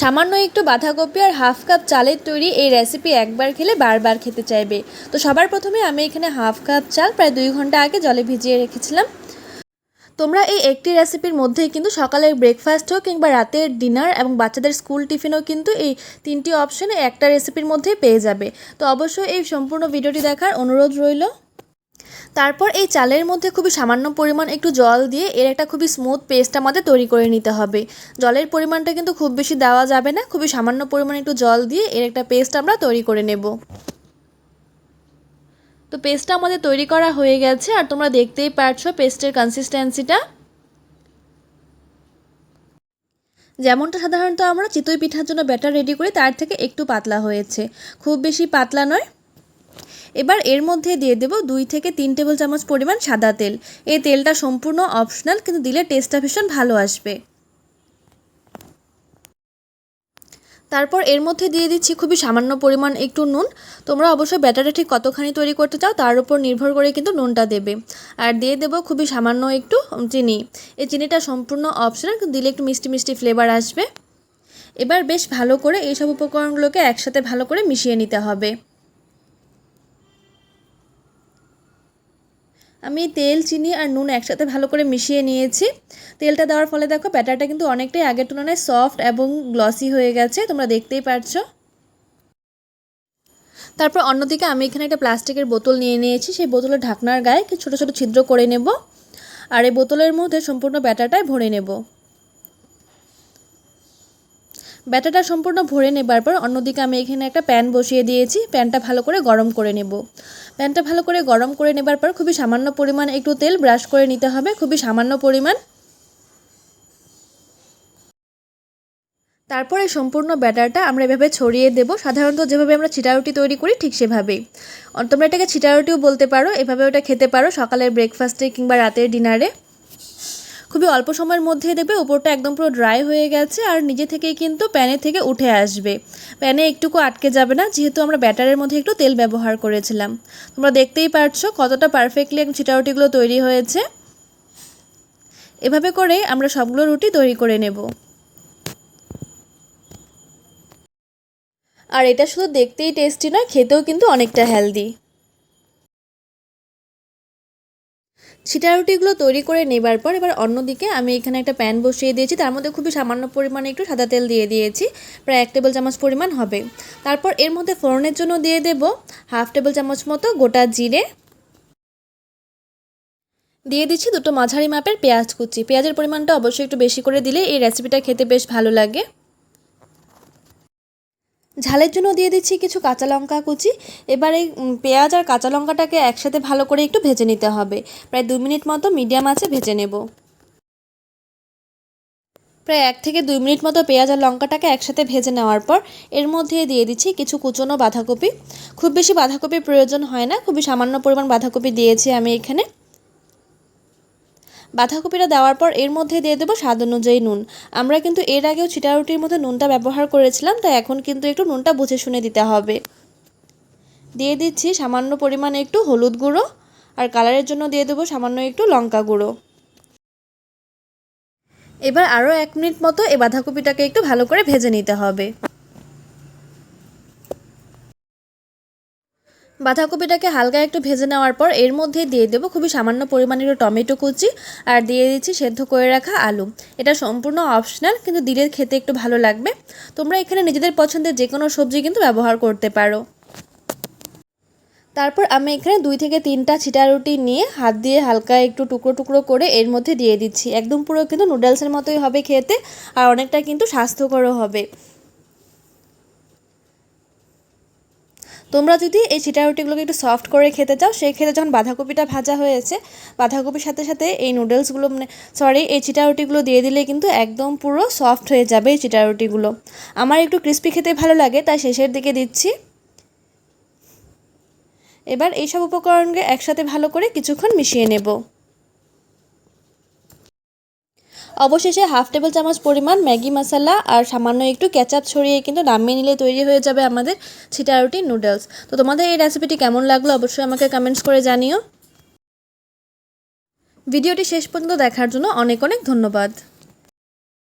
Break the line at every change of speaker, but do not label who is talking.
সামান্য একটু বাঁধাকপি আর হাফ কাপ চালের তৈরি এই রেসিপি একবার খেলে বারবার খেতে চাইবে। তো সবার প্রথমে আমি এখানে হাফ কাপ চাল প্রায় দুই ঘণ্টা আগে জলে ভিজিয়ে রেখেছিলাম। তোমরা এই একটি রেসিপির মধ্যেই কিন্তু সকালের ব্রেকফাস্ট হোক কিংবা রাতের ডিনার এবং বাচ্চাদের স্কুল টিফিনও কিন্তু এই তিনটি অপশনে একটা রেসিপির মধ্যেই পেয়ে যাবে। তো অবশ্যই এই সম্পূর্ণ ভিডিওটি দেখার অনুরোধ রইল। তারপর এই চালের মধ্যে খুবই সামান্য পরিমাণ একটু জল দিয়ে এর একটা খুবই স্মুথ পেস্ট আমাদের তৈরি করে নিতে হবে। জলের পরিমাণটা কিন্তু খুব বেশি দেওয়া যাবে না, খুবই সামান্য পরিমাণ একটু জল দিয়ে এর একটা পেস্ট আমরা তৈরি করে নেব। তো পেস্টটা আমাদের তৈরি করা হয়ে গেছে, আর তোমরা দেখতেই পারছ পেস্টের কনসিস্টেন্সিটা যেমনটা সাধারণত আমরা চিতই পিঠার জন্য ব্যাটার রেডি করি, তার থেকে একটু পাতলা হয়েছে। খুব বেশি পাতলা নয় এবার এর মধ্যে দিয়ে দেব দুই থেকে তিন টেবিল চামচ পরিমাণ সাদা তেল। এই তেলটা সম্পূর্ণ অপশনাল কিন্তু দিলে টেস্টটা ভীষণ ভালো আসবে। তারপর এর মধ্যে দিয়ে দিচ্ছি খুবই সামান্য পরিমাণ একটু নুন। তোমরা অবশ্যই ব্যাটারটা ঠিক কতখানি তৈরি করতে চাও, তার উপর নির্ভর করে কিন্তু নুনটা দেবে। আর দিয়ে দেবো খুবই সামান্য একটু চিনি। এই চিনিটা সম্পূর্ণ অপশনাল কিন্তু দিলে একটু মিষ্টি মিষ্টি ফ্লেভার আসবে। এবার বেশ ভালো করে এইসব উপকরণগুলোকে একসাথে ভালো করে মিশিয়ে নিতে হবে। আমি তেল, চিনি আর নুন একসাথে ভালো করে মিশিয়ে নিয়েছি। তেলটা দেওয়ার ফলে দেখো ব্যাটারটা কিন্তু অনেকটাই আগের তুলনায় সফট এবং গ্লসি হয়ে গেছে, তোমরা দেখতেই পারছ। তারপর অন্যদিকে আমি এখানে একটা প্লাস্টিকের বোতল নিয়ে নিয়েছি, সেই বোতলের ঢাকনার গায়ে ছোটো ছোটো ছিদ্র করে নেব। আর এই বোতলের মধ্যে সম্পূর্ণ ব্যাটারটাই ভরে নেব। ব্যাটারটা সম্পূর্ণ ভরে নেবার পর অন্যদিকে আমি এখানে একটা প্যান বসিয়ে দিয়েছি। প্যানটা ভালো করে গরম করে নেব। প্যানটা ভালো করে গরম করে নেবার পর খুবই সামান্য পরিমাণ একটু তেল ব্রাশ করে নিতে হবে। খুবই সামান্য পরিমাণ। তারপরে সম্পূর্ণ ব্যাটারটা আমরা এভাবে ছড়িয়ে দেব। সাধারণত যেভাবে আমরা ছিটা রুটি তৈরি করি ঠিক সেভাবেই। তোমরা এটাকে ছিটা রুটিও বলতে পারো, এভাবে ওটা খেতে পারো সকালের ব্রেকফাস্টে কিংবা রাতের ডিনারে খুবই অল্প সময়ের মধ্যে দেবে উপরটা একদম পুরো ড্রাই হয়ে গেছে আর নিজে থেকেই কিন্তু প্যানে থেকে উঠে আসবে। প্যানে একটুকু আটকে যাবে না, যেহেতু আমরা ব্যাটারের মধ্যে একটু তেল ব্যবহার করেছিলাম। তোমরা দেখতেই পারছ কতটা পারফেক্টলি চিটারুটিগুলো তৈরি হয়েছে। এভাবে করে আমরা সবগুলো রুটি তৈরি করে নেব। আর এটা শুধু দেখতেই টেস্টি নয়, খেতেও কিন্তু অনেকটা হেলদি রুটিগুলো তৈরি করে নেবার পর এবার অন্যদিকে আমি এখানে একটা প্যান বসিয়ে দিয়েছি। তার মধ্যে খুবই সামান্য পরিমাণে একটু সাদা তেল দিয়ে দিয়েছি। প্রায় এক টেবিল চামচ পরিমাণ হবে। তারপর এর মধ্যে ফোড়নের জন্য দিয়ে দেব হাফ টেবিল চামচ মতো গোটা জিরে। দিয়ে দিচ্ছি দুটো মাঝারি মাপের পেঁয়াজ কুচি। পেঁয়াজের পরিমাণটা অবশ্যই একটু বেশি করে দিলে এই রেসিপিটা খেতে বেশ ভালো লাগে। ঝালের জন্য দিয়ে দিচ্ছি কিছু কাঁচা লঙ্কা কুচি। এবার এই পেঁয়াজ আর কাঁচা লঙ্কাটাকে একসাথে ভালো করে একটু ভেজে নিতে হবে। প্রায় দু মিনিট মতো মিডিয়াম আছে ভেজে নেব। প্রায় এক থেকে দুই মিনিট মতো পেঁয়াজ আর লঙ্কাটাকে একসাথে ভেজে নেওয়ার পর, এর মধ্যে দিয়ে দিচ্ছি কিছু কুচনো বাঁধাকপি। খুব বেশি বাঁধাকপির প্রয়োজন হয় না, খুবই সামান্য পরিমাণ বাঁধাকপি দিয়েছি আমি এখানে। বাঁধাকপিটা দেওয়ার পর এর মধ্যে দিয়ে দেবো স্বাদ অনুযায়ী নুন। আমরা কিন্তু এর আগেও ছিটা রুটির মধ্যে নুনটা ব্যবহার করেছিলাম, তাই এখন কিন্তু একটু নুনটা বুঝে শুনে দিতে হবে। দিয়ে দিচ্ছি সামান্য পরিমাণে একটু হলুদ গুঁড়ো, আর কালারের জন্য দিয়ে দেবো সামান্য একটু লঙ্কা গুঁড়ো। এবার আরও এক মিনিট মতো এই বাঁধাকপিটাকে একটু ভালো করে ভেজে নিতে হবে। বাঁধাকপিটাকে হালকা একটু ভেজে নেওয়ার পর এর মধ্যে দিয়ে দেবো খুবই সামান্য পরিমাণের টমেটো কুচি আর দিয়ে দিচ্ছি সেদ্ধ করে রাখা আলু। এটা সম্পূর্ণ অপশনাল কিন্তু দিলে খেতে একটু ভালো লাগবে। তোমরা এখানে নিজেদের পছন্দের যে কোনো সবজি কিন্তু ব্যবহার করতে পারো। তারপর আমি এখানে দুই থেকে তিনটা ছিটা রুটি নিয়ে হাত দিয়ে হালকা একটু টুকরো টুকরো করে এর মধ্যে দিয়ে দিচ্ছি। একদম পুরো কিন্তু নুডলসের মতোই হবে খেতে, আর অনেকটা কিন্তু স্বাস্থ্যকরও হবে। তোমরা যদি এই চিটা রুটিগুলোকে একটু সফট করে খেতে চাও, সেই ক্ষেত্রে যখন বাঁধাকপিটা ভাজা হয়েছে, বাঁধাকপির সাথে সাথে এই নুডলসগুলো মানে সরি এই চিটা রুটিগুলো দিয়ে দিলে কিন্তু একদম পুরো সফট হয়ে যাবে এই চিটা রুটিগুলো। আমার একটু ক্রিস্পি খেতে ভালো লাগে, তাই শেষের দিকে দিচ্ছি। এবার এইসব উপকরণকে একসাথে ভালো করে কিছুক্ষণ মিশিয়ে নেব। অবশেষে হাফ টেবিল চামচ পরিমাণ ম্যাগি মশলা আর সামান্য একটু ক্যাচাপ ছড়িয়ে কিন্তু নামিয়ে নিলে তৈরি হয়ে যাবে আমাদের ছিটা রুটি নুডলস। তো তোমাদের এই রেসিপিটি কেমন লাগল অবশ্যই আমাকে কমেন্টস করে জানিও। ভিডিওটি শেষ পর্যন্ত দেখার জন্য অনেক অনেক ধন্যবাদ।